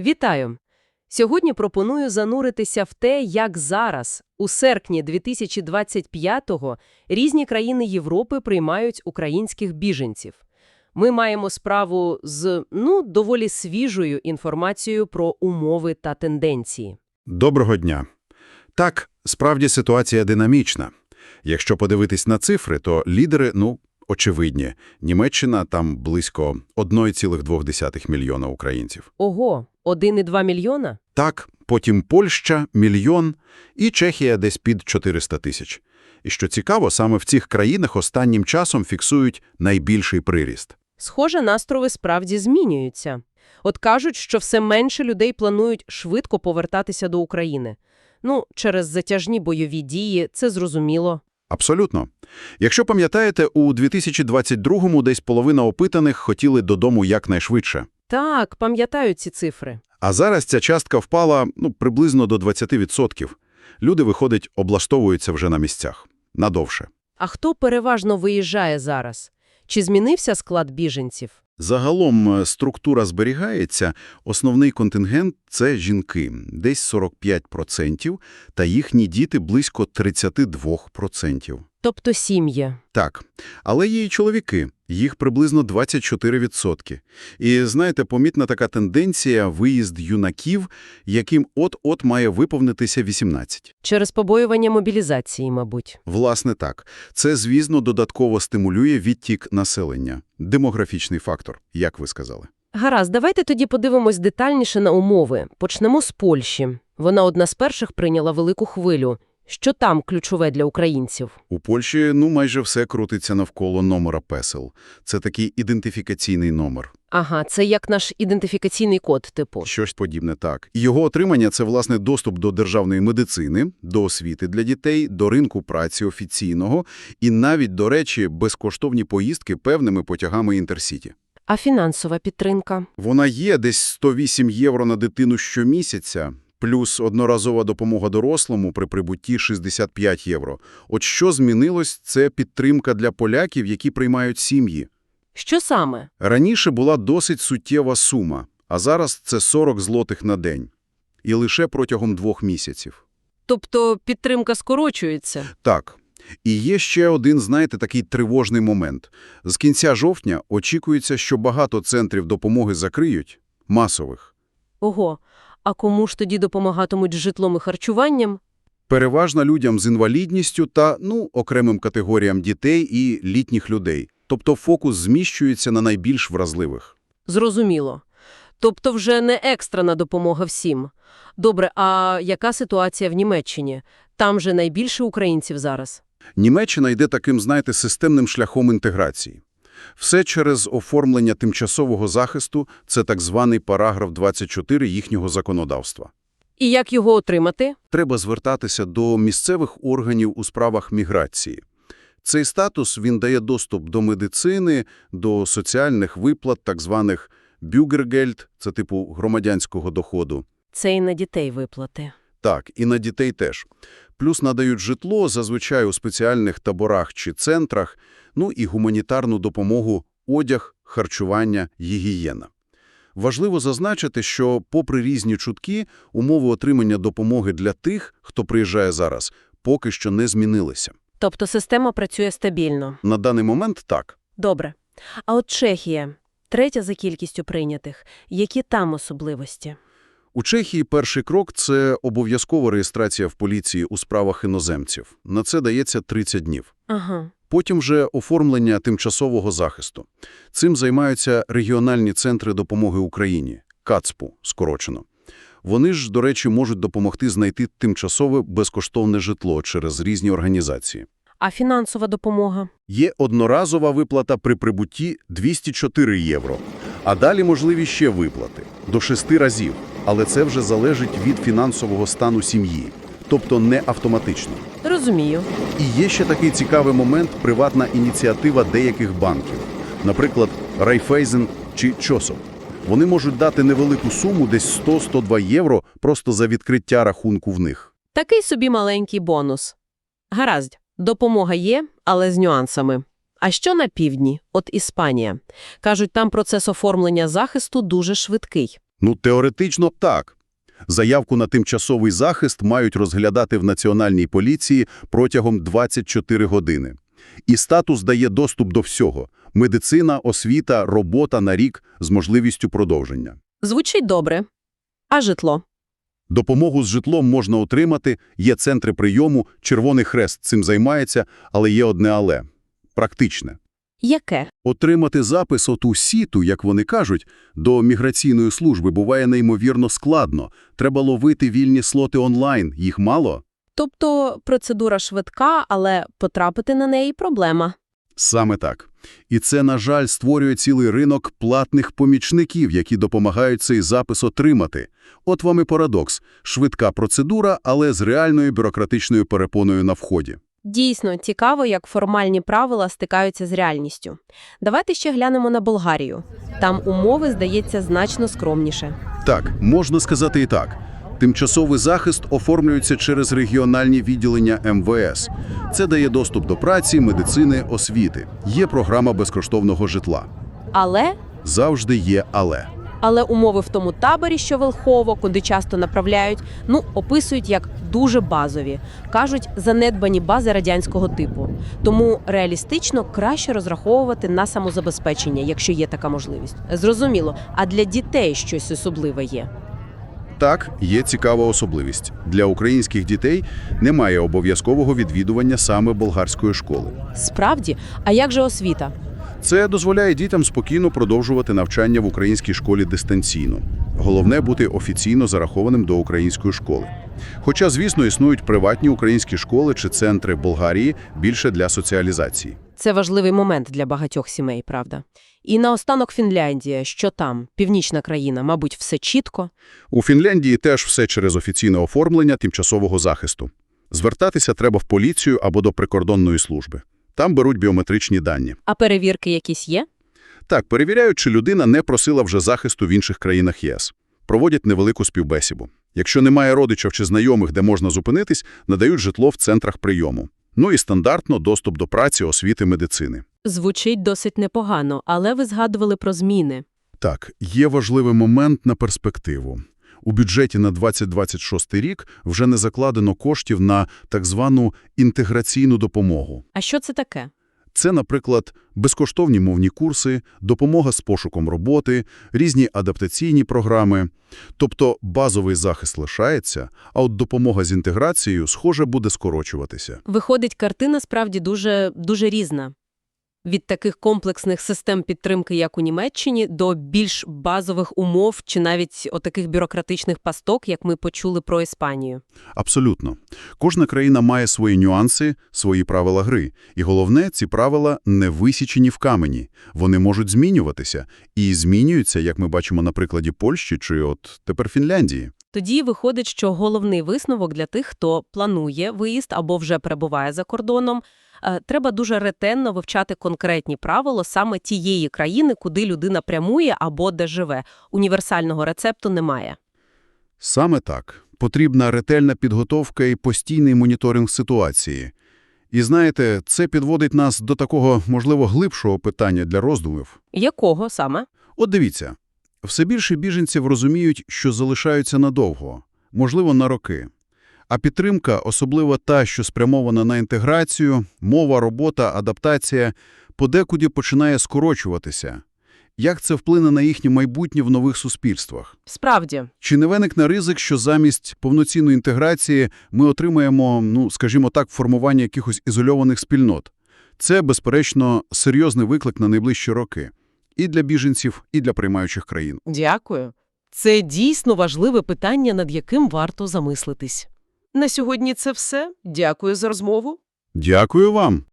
Вітаю! Сьогодні пропоную зануритися в те, як зараз, у серпні 2025-го, різні країни Європи приймають українських біженців. Ми маємо справу з, ну, доволі свіжою інформацією про умови та тенденції. Доброго дня. Так, справді ситуація динамічна. Якщо подивитись на цифри, то лідери, ну, очевидні. Німеччина – там близько 1,2 мільйона українців. Ого, 1,2 мільйона? Так, потім Польща – мільйон, і Чехія десь під 400 тисяч. І що цікаво, саме в цих країнах останнім часом фіксують найбільший приріст. Схоже, настрови справді змінюються. От кажуть, що все менше людей планують швидко повертатися до України. Ну, через затяжні бойові дії, це зрозуміло. Абсолютно. Якщо пам'ятаєте, у 2022-му десь половина опитаних хотіли додому якнайшвидше. Так, пам'ятаю ці цифри. А зараз ця частка впала ну, приблизно до 20%. Люди, виходить, облаштовуються вже на місцях. Надовше. А хто переважно виїжджає зараз? Чи змінився склад біженців? Загалом е, структура зберігається. Основний контингент – це жінки, десь 45%, та їхні діти близько 32%. Тобто сім'ї. Так, але є і чоловіки, їх приблизно 24%. І, знаєте, помітна така тенденція – виїзд юнаків, яким от-от має виповнитися 18. Через побоювання мобілізації, мабуть. Власне так. Це, звісно, додатково стимулює відтік населення. Демографічний фактор, як ви сказали. Гаразд, давайте тоді подивимось детальніше на умови. Почнемо з Польщі. Вона одна з перших прийняла велику хвилю. Що там ключове для українців? У Польщі, ну, майже все крутиться навколо номера песел. Це такий ідентифікаційний номер. Ага, це як наш ідентифікаційний код, типу. Щось подібне так. І його отримання – це, власне, доступ до державної медицини, до освіти для дітей, до ринку праці офіційного і навіть, до речі, безкоштовні поїздки певними потягами Інтерсіті. А фінансова підтримка? Вона є десь 108 євро на дитину щомісяця, плюс одноразова допомога дорослому при прибутті 65 євро. От що змінилось – це підтримка для поляків, які приймають сім'ї. Що саме? Раніше була досить суттєва сума, а зараз це 40 злотих на день. І лише протягом двох місяців. Тобто підтримка скорочується? Так. І є ще один, знаєте, такий тривожний момент. З кінця жовтня очікується, що багато центрів допомоги закриють, масових. Ого, а кому ж тоді допомагатимуть з житлом і харчуванням? Переважно людям з інвалідністю та, ну, окремим категоріям дітей і літніх людей. Тобто фокус зміщується на найбільш вразливих. Зрозуміло. Тобто вже не екстрена допомога всім. Добре, а яка ситуація в Німеччині? Там же найбільше українців зараз. Німеччина йде таким, знаєте, системним шляхом інтеграції. Все через оформлення тимчасового захисту – це так званий параграф 24 їхнього законодавства. І як його отримати? Треба звертатися до місцевих органів у справах міграції. Цей статус він дає доступ до медицини, до соціальних виплат, так званих бюгергельд, це типу громадянського доходу. Це і на дітей виплати. Так, і на дітей теж. Плюс надають житло, зазвичай у спеціальних таборах чи центрах, ну і гуманітарну допомогу, одяг, харчування, гігієна. Важливо зазначити, що, попри різні чутки, умови отримання допомоги для тих, хто приїжджає зараз, поки що не змінилися. Тобто система працює стабільно. На даний момент – так. Добре. А от Чехія, третя за кількістю прийнятих. Які там особливості? У Чехії перший крок – це обов'язкова реєстрація в поліції у справах іноземців. На це дається 30 днів. Ага. Потім вже оформлення тимчасового захисту. Цим займаються регіональні центри допомоги Україні – КАЦПУ, скорочено. Вони ж, до речі, можуть допомогти знайти тимчасове безкоштовне житло через різні організації. А фінансова допомога? Є одноразова виплата при прибутті 204 євро, а далі можливі ще виплати – до шести разів, але це вже залежить від фінансового стану сім'ї, тобто не автоматично. Розумію. І є ще такий цікавий момент – приватна ініціатива деяких банків, наприклад, Райфейзен чи Чосоп. Вони можуть дати невелику суму, десь 100-102 євро, просто за відкриття рахунку в них. Такий собі маленький бонус. Гаразд, допомога є, але з нюансами. А що на півдні? От Іспанія. Кажуть, там процес оформлення захисту дуже швидкий. Ну, теоретично так. Заявку на тимчасовий захист мають розглядати в Національній поліції протягом 24 години. І статус дає доступ до всього – медицина, освіта, робота на рік з можливістю продовження. Звучить добре. А житло? Допомогу з житлом можна отримати, є центри прийому, Червоний Хрест цим займається, але є одне але – практичне. Яке? Отримати запис от у сіту, як вони кажуть, до міграційної служби буває неймовірно складно. Треба ловити вільні слоти онлайн, їх мало? Тобто процедура швидка, але потрапити на неї – проблема. Саме так. І це, на жаль, створює цілий ринок платних помічників, які допомагають цей запис отримати. От вам і парадокс. Швидка процедура, але з реальною бюрократичною перепоною на вході. Дійсно, цікаво, як формальні правила стикаються з реальністю. Давайте ще глянемо на Болгарію. Там умови, здається, значно скромніше. Так, можна сказати і так. Тимчасовий захист оформлюється через регіональні відділення МВС. Це дає доступ до праці, медицини, освіти. Є програма безкоштовного житла. Але Завжди є але. Але умови в тому таборі, що Велхово, куди часто направляють, ну, описують як дуже базові. Кажуть, занедбані бази радянського типу. Тому реалістично краще розраховувати на самозабезпечення, якщо є така можливість. Зрозуміло, а для дітей щось особливе є. Так, є цікава особливість. Для українських дітей немає обов'язкового відвідування саме болгарської школи. Справді, а як же освіта? Це дозволяє дітям спокійно продовжувати навчання в українській школі дистанційно. Головне – бути офіційно зарахованим до української школи. Хоча, звісно, існують приватні українські школи чи центри Болгарії більше для соціалізації. Це важливий момент для багатьох сімей, правда. І наостанок Фінляндія, що там, північна країна, мабуть, все чітко. У Фінляндії теж все через офіційне оформлення тимчасового захисту. Звертатися треба в поліцію або до прикордонної служби. Там беруть біометричні дані. А перевірки якісь є? Так, перевіряють, чи людина не просила вже захисту в інших країнах ЄС. Проводять невелику співбесіду. Якщо немає родичів чи знайомих, де можна зупинитись, надають житло в центрах прийому. Ну і стандартно доступ до праці, освіти, медицини. Звучить досить непогано, але ви згадували про зміни. Так, є важливий момент на перспективу. У бюджеті на 2026 рік вже не закладено коштів на так звану інтеграційну допомогу. А що це таке? Це, наприклад, безкоштовні мовні курси, допомога з пошуком роботи, різні адаптаційні програми. Тобто базовий захист лишається, а от допомога з інтеграцією, схоже, буде скорочуватися. Виходить, картина справді дуже, дуже різна. Від таких комплексних систем підтримки, як у Німеччині, до більш базових умов чи навіть отаких бюрократичних пасток, як ми почули про Іспанію. Абсолютно. Кожна країна має свої нюанси, свої правила гри. І головне, ці правила не висічені в камені. Вони можуть змінюватися. І змінюються, як ми бачимо на прикладі Польщі чи от тепер Фінляндії. Тоді виходить, що головний висновок для тих, хто планує виїзд або вже перебуває за кордоном, треба дуже ретельно вивчати конкретні правила саме тієї країни, куди людина прямує або де живе. Універсального рецепту немає. Саме так. Потрібна ретельна підготовка і постійний моніторинг ситуації. І знаєте, це підводить нас до такого, можливо, глибшого питання для роздумів. Якого саме? От дивіться, все більше біженців розуміють, що залишаються надовго, можливо, на роки. А підтримка, особливо та, що спрямована на інтеграцію, мова, робота, адаптація, подекуди починає скорочуватися. Як це вплине на їхнє майбутнє в нових суспільствах? Справді. Чи не виникне ризик, що замість повноцінної інтеграції ми отримаємо, ну, скажімо так, формування якихось ізольованих спільнот? Це, безперечно, серйозний виклик на найближчі роки. І для біженців, і для приймаючих країн. Дякую. Це дійсно важливе питання, над яким варто замислитись. На сьогодні це все. Дякую за розмову. Дякую вам!